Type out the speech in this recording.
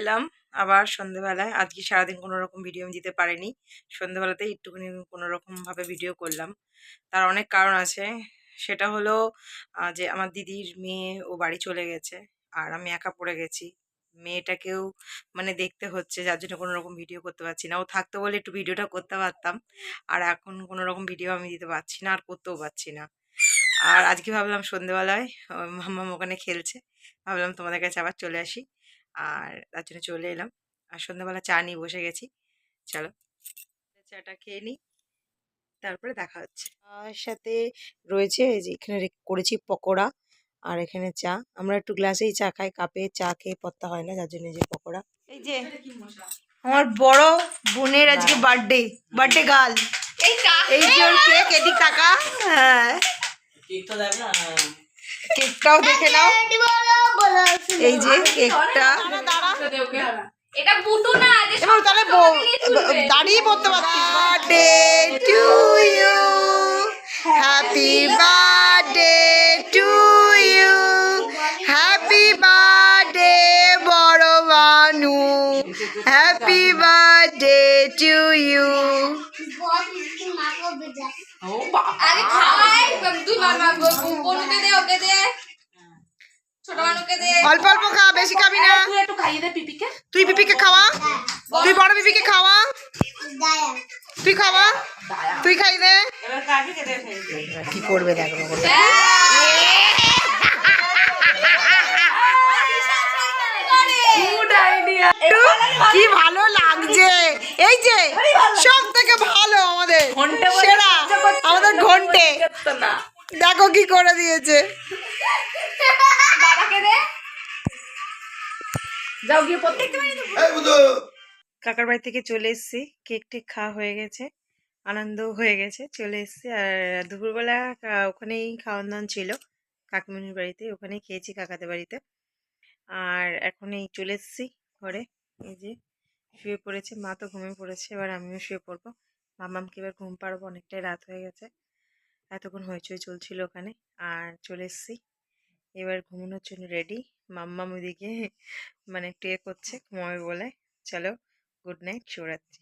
এলাম। আবার সন্ধেবেলায়। আজকে সারাদিন কোনো রকম ভিডিও আমি দিতে পারিনি। সন্ধেবেলাতে একটুখানি কোনো রকমভাবে ভিডিও করলাম। তার অনেক কারণ আছে। সেটা হলো যে আমার দিদির মেয়ে ও বাড়ি চলে গেছে। আর আমি একা পড়ে গেছি। মেয়েটাকেও মানে দেখতে হচ্ছে। যার জন্য কোনো রকম ভিডিও করতে পারছি না। ও থাকতো বলে একটু ভিডিওটা করতে পারতাম। আর এখন কোনো রকম ভিডিও আমি দিতে পারছি না আর করতেও পারছি না। আর আজকে ভাবলাম সন্ধেবেলায় মাম্মাম ওখানে খেলছে। ভাবলাম তোমাদের কাছে আবার চলে আসি। আর তার জন্য চলে এলাম। আর সন্ধ্যাবেলা চা নিয়ে বসে গেছি। চলো চাটা খেয়ে নিই তারপরে দেখা হচ্ছে। আর সাথে রয়েছে যে এখানে করেছি পকোড়া আর এখানে চা। আমরা একটু গ্লাসেই চা খাই কাপে চা খেয়ে পত্তা হয় না যার জন্য যে পকোড়া। এই যে আমার বড় বোনের আজকে বার্থডে বার্থডে গার্ল। এই যে ওর কেক এদিক টাকা হ্যাঁ। কেকটাও দেখে নাও। এই যে কেকটা। এটা বুটু না যে এবার তাহলে দাঁড়িয়ে পড়তে পারতিস। Birthday to you happy birthday to you happy birthday বড় Banu happy birthday to you আগে খাওয়াই তুই বাবা বনুকে দে ওকে দে ছোট মানুকে দে অল্প অল্প খা বেশি খাবি না। তুই পিপিকে খাওয়া? তুই বড় পিপিকে খাওয়া? তুই খাওয়া? তুই খাই দে। কি করবে দেখো কি ভালো লাগছে। এই যে সব থেকে ভালো আমাদের। সেরা। আমাদের ঘন্টে। দেখো কি করে দিয়েছে বাবাকে দে যাও গিয়ে প্রত্যেকটা কাকার বাড়ি থেকে চলে এসেছি। কেক টেক খাওয়া হয়ে গেছে। আনন্দ হয়ে গেছে। চলে এসেছি আর দুপুরবেলা ওখানেই খাওয়ান দাওয়ান ছিল। কাকিমণির বাড়িতে ওখানেই খেয়েছি কাকাদের বাড়িতে। আর এখন এই চলে এসেছি ঘরে। এই যে শুয়ে পড়েছে। মা তো ঘুমিয়ে পড়েছে এবার আমিও শুয়ে পড়ব। মামামকে এবার ঘুম পাড়বো। অনেকটাই রাত হয়ে গেছে। এতক্ষণ হইচই চলছিল ওখানে। আর চলে এসেছি। এবার ঘুমানোর জন্য রেডি মাম্মাম ওইদিকে মানে টে এ করছে ঘুমাবে বলে। চলো গুড নাইট শুভরাত্রি।